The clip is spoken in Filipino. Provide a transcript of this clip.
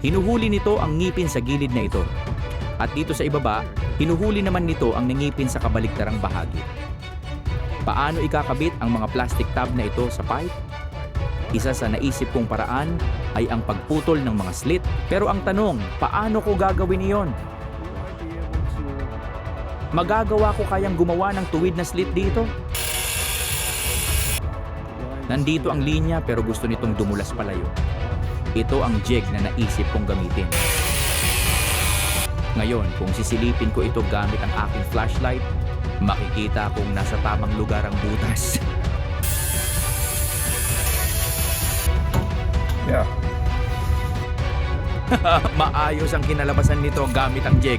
Hinuhuli nito ang ngipin sa gilid na ito. At dito sa ibaba, hinuhuli naman nito ang nangipin sa kabaliktarang bahagi. Paano ikakabit ang mga plastic tab na ito sa pipe? Isa sa naisip kong paraan ay ang pagputol ng mga slit. Pero ang tanong, paano ko gagawin iyon? Magagawa ko kayang gumawa ng tuwid na slit dito? Nandito ang linya pero gusto nitong dumulas palayo. Ito ang jig na naisip kong gamitin. Ngayon, kung sisilipin ko ito gamit ang aking flashlight, makikita kung nasa tamang lugar ang butas. Yeah. Maayos ang kinalabasan nito gamit ang jig.